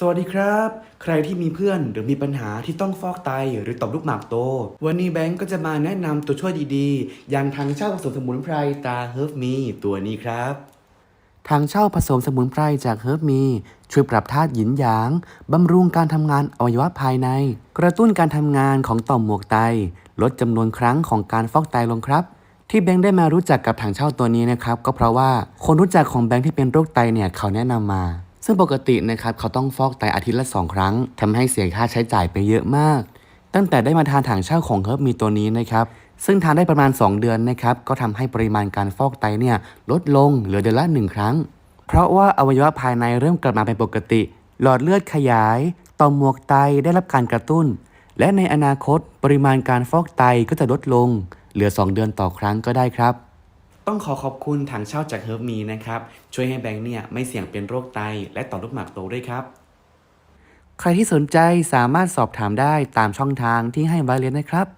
สวัสดีครับ ใครที่มีเพื่อนหรือมีปัญหาที่ต้องฟอกไตหรือต่อมลูกหมากโต วันนี้แบงก์ก็จะมาแนะนำตัวช่วยดีๆ อย่างทางเช่าผสมสมุนไพรตาเฮิร์บมีตัวนี้ครับ ทางเช่าผสมสมุนไพรจากเฮิร์บมีช่วยปรับธาตุหยินหยางบำรุงการทำงานอวัยวะภายใน กระตุ้นการทำงานของต่อมหมวกไต ลดจำนวนครั้งของการฟอกไตลงครับที่แบงค์ได้มารู้จักกับถังเช่าตัวนี้นะครับก็เพราะว่าคนรู้จักของแบงค์ที่เป็นโรคไตเนี่ยเขาแนะนำมา ซึ่งปกตินะครับเขาต้องฟอกไตอาทิตย์ละ 2 ครั้งทำให้เสียค่าใช้จ่ายไปเยอะมาก ตั้งแต่ได้มาทานถังเช่าของเฮิร์บมีตัวนี้นะครับซึ่งทานได้ประมาณ 2 เดือนนะครับก็ทำให้ปริมาณการฟอกไตเนี่ยลดลงเหลือเดือนละ 1 ครั้ง เพราะว่าอวัยวะภายในเริ่มกลับมาเป็นปกติ หลอดเลือดขยายต่อมหมวกไตได้รับการกระตุ้น และในอนาคตปริมาณการฟอกไตก็จะลดลง เหลือ 2 เดือนต่อครั้งก็ได้ครับ ต้องขอขอบคุณถังเช่าจากเฮิร์บมีนะครับ ช่วยให้แบงค์เนี่ยไม่เสี่ยงเป็นโรคไต และต่อลูกหมากโตด้วยครับ ใครที่สนใจสามารถสอบถามได้ตามช่องทางที่ให้ไว้เลยนะครับ